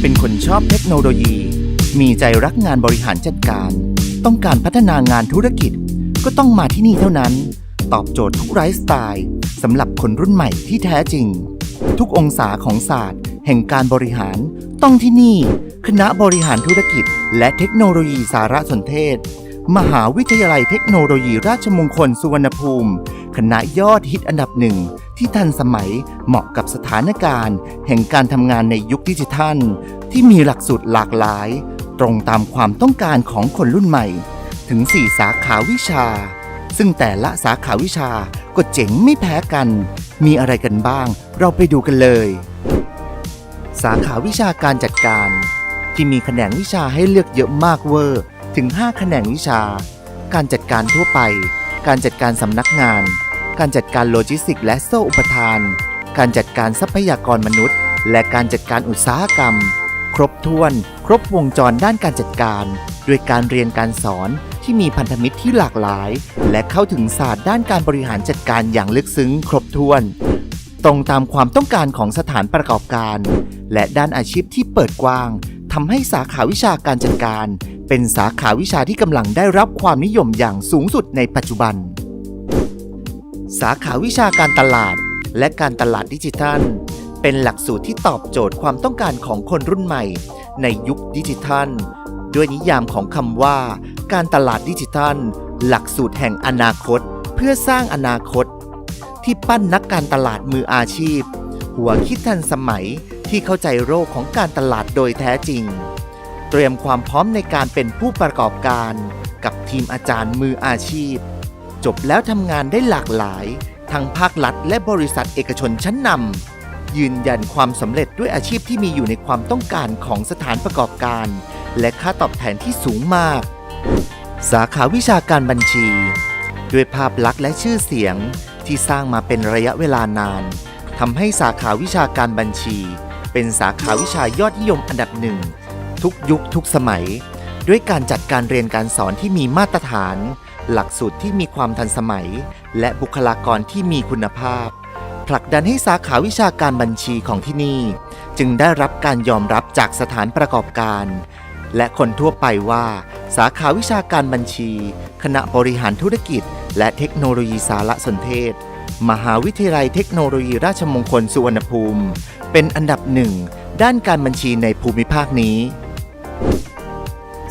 เป็นคนชอบเทคโนโลยี มีใจรักงานบริหารจัดการ ต้องการพัฒนางานธุรกิจ ก็ต้องมาที่นี่เท่านั้น ตอบโจทย์ทุกไลฟ์สไตล์สำหรับคนรุ่นใหม่ที่แท้จริง ทุกองศาของศาสตร์ แห่งการบริหาร ต้องที่นี่ คณะบริหารธุรกิจ และเทคโนโลยีสารสนเทศ มหาวิทยาลัยเทคโนโลยีราชมงคลสุวรรณภูมิ คณะยอดฮิตอันดับหนึ่งที่ทันสมัยเหมาะกับสถานการณ์ แห่งการทำงานในยุคดิจิทัล ที่มีหลักสูตรหลากหลาย ตรงตามความต้องการของคนรุ่นใหม่ ถึง 4 สาขาวิชา ซึ่งแต่ละสาขาวิชาก็เจ๋งไม่แพ้กัน มีอะไรกันบ้าง เราไปดูกันเลย สาขาวิชาการจัดการ ที่มีแขนงวิชาให้เลือกเยอะมากเวอร์ ถึง 5 แขนงวิชา การจัดการทั่วไป การจัดการสำนักงาน การจัดการโลจิสติกส์และโซ่อุปทาน การจัดการทรัพยากรมนุษย์และการจัดการอุตสาหกรรม ครบถ้วน ครบวงจรด้านการจัดการ ด้วยการเรียนการสอนที่มีพันธมิตรที่หลากหลาย และเข้าถึงศาสตร์ด้านการบริหารจัดการอย่างลึกซึ้ง ครบถ้วน ตรงตามความต้องการของสถานประกอบการ และด้านอาชีพที่เปิดกว้างทำให้สาขาวิชาการจัดการ เป็นสาขาวิชาที่กำลังได้รับความนิยมอย่างสูงสุดในปัจจุบัน สาขาวิชาการตลาด และการตลาดดิจิทัล เป็นหลักสูตรที่ตอบโจทย์ความต้องการของคนรุ่นใหม่ ในยุคดิจิทัล ด้วยนิยามของคำว่า การตลาดดิจิทัล หลักสูตรแห่งอนาคต เพื่อสร้างอนาคต ที่ปั้นนักการตลาดมืออาชีพ หัวคิดทันสมัยที่เข้าใจโรคของการตลาดโดยแท้จริง เตรียมความพร้อมในการเป็นผู้ประกอบการ กับทีมอาจารย์มืออาชีพ จบแล้วทำงานได้หลากหลาย ทั้งภาครัฐและบริษัทเอกชนชั้นนำ ยืนยันความสำเร็จด้วยอาชีพที่มีอยู่ในความต้องการของสถานประกอบการ และค่าตอบแทนที่สูงมาก สาขาวิชาการบัญชี ด้วยภาพลักษณ์และชื่อเสียงที่สร้างมาเป็นระยะเวลานานทำให้สาขาวิชาการบัญชี เป็นสาขาวิชายอดนิยมอันดับหนึ่งทุกยุคทุกสมัย ด้วยการจัดการเรียนการสอนที่มีมาตรฐาน หลักสูตรที่มีความทันสมัย และบุคลากรที่มีคุณภาพ ผลักดันให้สาขาวิชาการบัญชีของที่นี่ จึงได้รับการยอมรับจากสถานประกอบการ และคนทั่วไปว่า สาขาวิชาการบัญชี คณะบริหารธุรกิจ และเทคโนโลยีสารสนเทศ มหาวิทยาลัยเทคโนโลยีราชมงคลสุวรรณภูมิ เป็นอันดับหนึ่งด้านการบัญชีในภูมิภาคนี้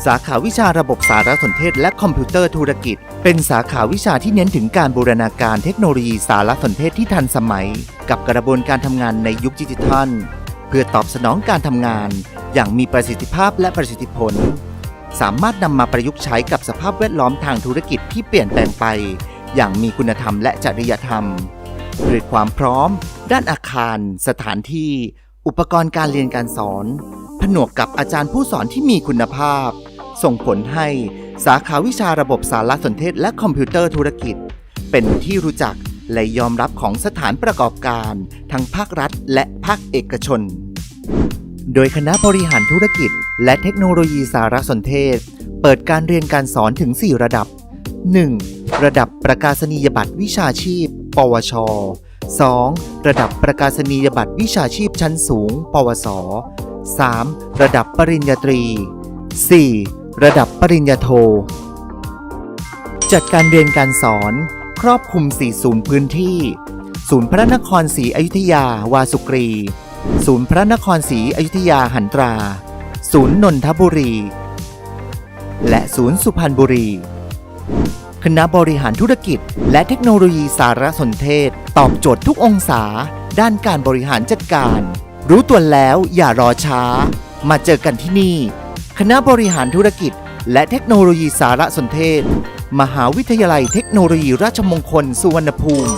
สาขาวิชาระบบสารสนเทศและคอมพิวเตอร์ธุรกิจ เป็นสาขาวิชาที่เน้นถึงการบูรณาการเทคโนโลยีสารสนเทศที่ทันสมัย กับกระบวนการทำงานในยุคดิจิทัล เพื่อตอบสนองการทำงาน อย่างมีประสิทธิภาพและประสิทธิผล สามารถนำมาประยุกต์ใช้กับสภาพแวดล้อมทางธุรกิจที่เปลี่ยนแปลงไป อย่างมีคุณธรรมและจริยธรรมด้วยความพร้อม ด้านอาคาร สถานที่ อุปกรณ์การเรียนการสอน ผนวกกับอาจารย์ผู้สอนที่มีคุณภาพ ส่งผลให้ สาขาวิชาระบบสารสนเทศและคอมพิวเตอร์ธุรกิจ เป็นที่รู้จักและยอมรับของสถานประกอบการ ทั้งภาครัฐและภาคเอกชน โดยคณะบริหารธุรกิจ และเทคโนโลยีสารสนเทศ เปิดการเรียนการสอนถึง 4 ระดับ 1. ระดับประกาศนียบัตรวิชาชีพ ปวช 2. ระดับประกาศนียบัตรวิชาชีพชั้นสูง ปวส 3. ระดับปริญญาตรี 4. ระดับปริญญาโท จัดการเรียนการสอน ครอบคลุม 4 ศูนย์พื้นที่ ศูนย์พระนครศรีอยุธยา วาสุกรี ศูนย์พระนครศรีอยุธยาหันตรา ศูนย์นนทบุรี และศูนย์สุพรรณบุรี คณะบริหารธุรกิจ และเทคโนโลยีสารสนเทศ ตอบโจทย์ทุกองศา ด้านการบริหารจัดการ รู้ตัวแล้วอย่ารอช้า มาเจอกันที่นี่ คณะบริหารธุรกิจ และเทคโนโลยีสารสนเทศ มหาวิทยาลัยเทคโนโลยีราชมงคลสุวรรณภูมิ